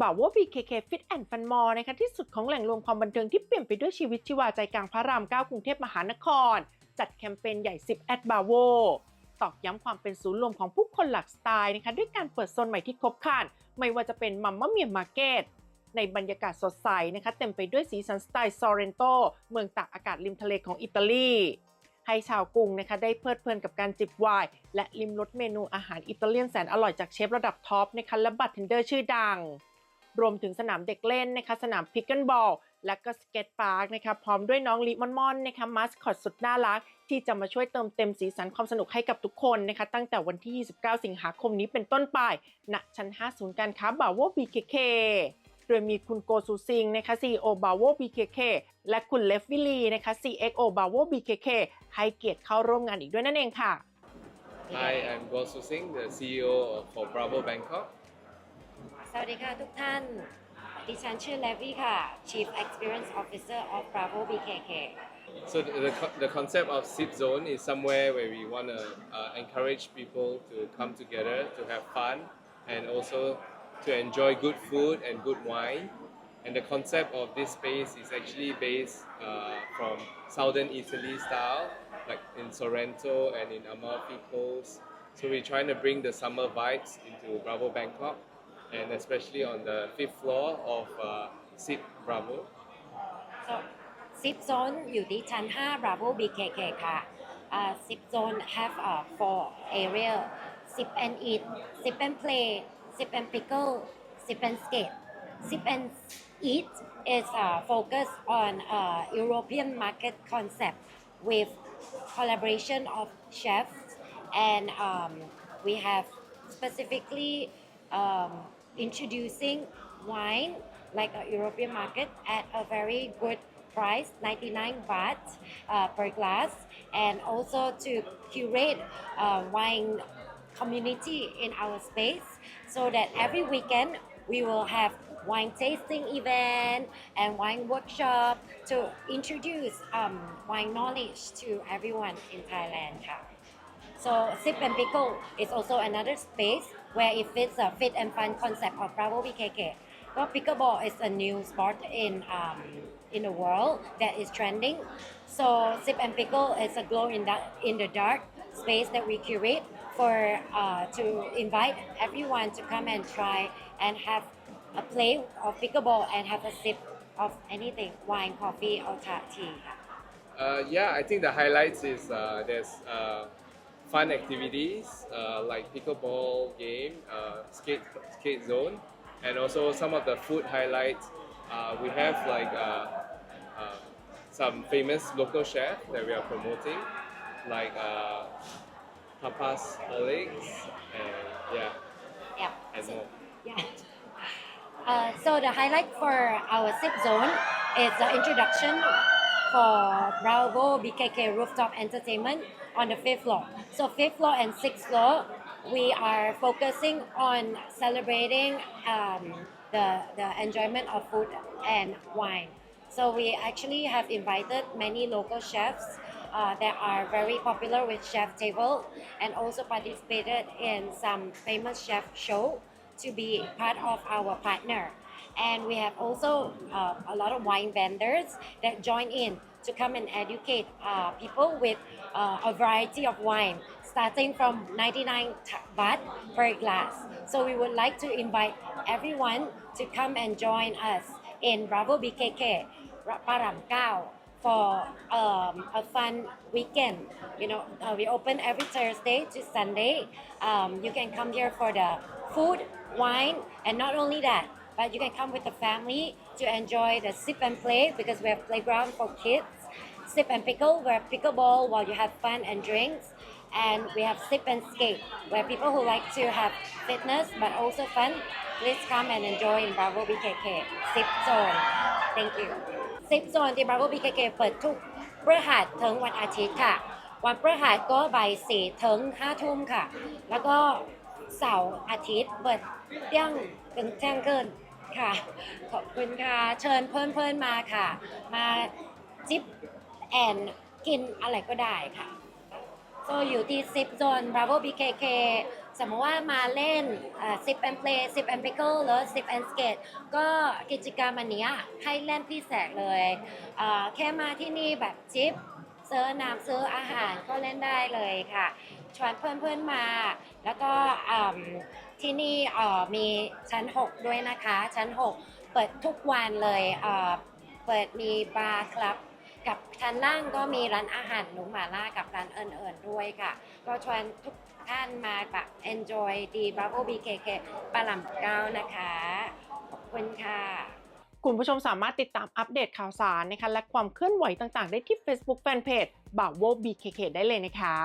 บาวว่า BKK Fit and Fun Mall นะคะที่สุดของแหล่งรวมความบันเทิงที่เปลี่ยนไปด้วยชีวิตชีวาใจกลางพระราม 9 กรุงเทพมหานคร จัดแคมเปญใหญ่ 10 at Bravo ตอกย้ำความเป็นศูนย์รวมของผู้คนหลากสไตล์นะคะด้วยการเปิดโซนใหม่ที่ครบครันไม่ว่าจะเป็นมัมม m เมียมาร์เก็ตในบรรยากาศสดใสนะคะเต็มไปด้วยสีสันสไตล์ซอเรนโตเมืองตากอากาศริมทะเลของอิตาลีให้ชาวกรุงนะคะได้เพลิดเพลินกับการจิบไวน์และลิมรสเมนูอาหารอิตาเลียนแสนอร่อยจากเชฟระดับท็อปนะคะและบัตเทนเดอร์ชื่อดัง รวมถึงสนามเด็กเล่นนะคะสนามพิกเกิลบอลและก็สเก็ตพาร์คนะคะพร้อมด้วยน้องลิมอนมอนนะคะมาสคอตสุดน่ารัก ที่จะมาช่วยเติมเต็มสีสันความสนุกให้กับทุกคนนะคะตั้งแต่วันที่ 29 สิงหาคมนี้เป็นต้นไปณชั้น 5 ศูนย์การค้าบาวโว BKK โดยมีคุณโกซูซิงนะคะ CEO บาวโว BKK และคุณเลฟวิลีนะคะ CXO บาวโว BKK ให้เกียรติเข้าร่วมงานอีกด้วยนั่นเองค่ะ Hi, I'm Go Su Sing, the CEO of for Bravo Bangkok. สวัสดีค่ะทุกท่าน ดิฉันชื่อเลวี่ค่ะ Chief Experience Officer of Bravo BKK So the, the, co- the concept of Sip Zone is somewhere where we want to uh, encourage people to come together to have fun and also to enjoy good food and good wine. And the concept of this space is actually based uh, from southern Italy style, like in Sorrento and in Amalfi Coast. So we're trying to bring the summer vibes into Bravo Bangkok, and especially on the fifth floor of uh, Sip Bravo. so Sip Zone อยู่ที่ชั้น 5 Bravo BKK ค่ะ uh, Sip Zone have uh, four area Sip and eat Sip and play Sip and pickle Sip and skate Sip and eat is uh, focused on uh, European market concept with collaboration of chefs and um, we have specifically um, introducing wine like a European market at a very good price 99 baht uh, per glass and also to curate uh, wine community in our space so that every weekend we will have wine tasting event and wine workshop to introduce um, wine knowledge to everyone in Thailand. So Sip and Pickle is also another space where it fits a fit and fun concept of Bravo BKK. Well, pickleball is a new sport in um, in the world that is trending. So Sip and Pickle is a glow in the in the dark space that we curate for uh, to invite everyone to come and try and have a play of pickleball and have a sip of anything wine, coffee, or tea. Uh, yeah, I think the highlights is uh, there's uh, fun activities uh, like pickleball game, uh, skate skate zone, and also some of the food highlights. Uh, we have like uh, uh, some famous local chef that we are promoting, like uh, Papas Alex, and yeah, Yep. and more. Yeah. Uh, so the highlight for our sip zone is the introduction for Bravo BKK Rooftop Entertainment on the fifth floor. So fifth floor and sixth floor, we are focusing on celebrating um, the the enjoyment of food and wine. So we actually have invited many local chefs uh, that are very popular with Chef Table and also participated in some famous chef show to be part of our partner. And we have also uh, a lot of wine vendors that join in to come and educate uh, people with uh, a variety of wine, starting from 99 baht per glass. So we would like to invite everyone to come and join us in Bravo BKK Ra- Param Kao for um, a fun weekend. You know, uh, we open every Thursday to Sunday. Um, you can come here for the food, wine, and not only that, but you can come with the family to enjoy the sip and play because we have playground for kids. Sip and pickle, where pickleball while you have fun and drinks. And we have sip and skate, where people who like to have fitness but also fun, please come and enjoy in Bravo BKK Sip Zone. Thank you. Sip Zone ที่ Bravo BKK เปิดทุกพฤหัสถึงวันอาทิตย์ค่ะ วันพฤหัสก็บ่ายสี่ถึงห้าทุ่มค่ะ แล้วก็เสาร์อาทิตย์เปิดเที่ยงถึงเที่ยงคืน ค่ะ ขอบคุณค่ะ เชิญเพื่อนๆมาค่ะ มาจิบแอนกินอะไรก็ได้ค่ะก็อยู่ที่ซิปโซน Bravo BKK สมมติว่ามาเล่นซิปแอนเพลย์ซิปแอนพิเกิลหรือซิปแอนสเกตก็กิจกรรมอันนี้ให้เล่นพิเศษเลย แค่มาที่นี่แบบจิป ซื้อน้ำซื้ออาหารก็เล่นได้เลยค่ะ ชวนเพื่อนๆมา แล้วก็ที่นี่มีชั้น 6 ด้วยนะคะ ชั้น 6 เปิดทุกวันเลยเปิดมีบาร์ครับกับชั้นล่างก็มีร้านอาหารหนูหมาล่ากับร้านเอิญๆด้วยค่ะ ก็ชวนทุกท่านมาแบบ enjoy ดี Bravo BKK ปลาหลัมเก้านะคะ ขอบคุณค่ะ คุณผู้ชมสามารถติดตามอัปเดตข่าวสารนะคะและความเคลื่อนไหวต่างๆ ได้ที่ Facebook Fanpage บ่าวโว BKK ได้เลยนะคะ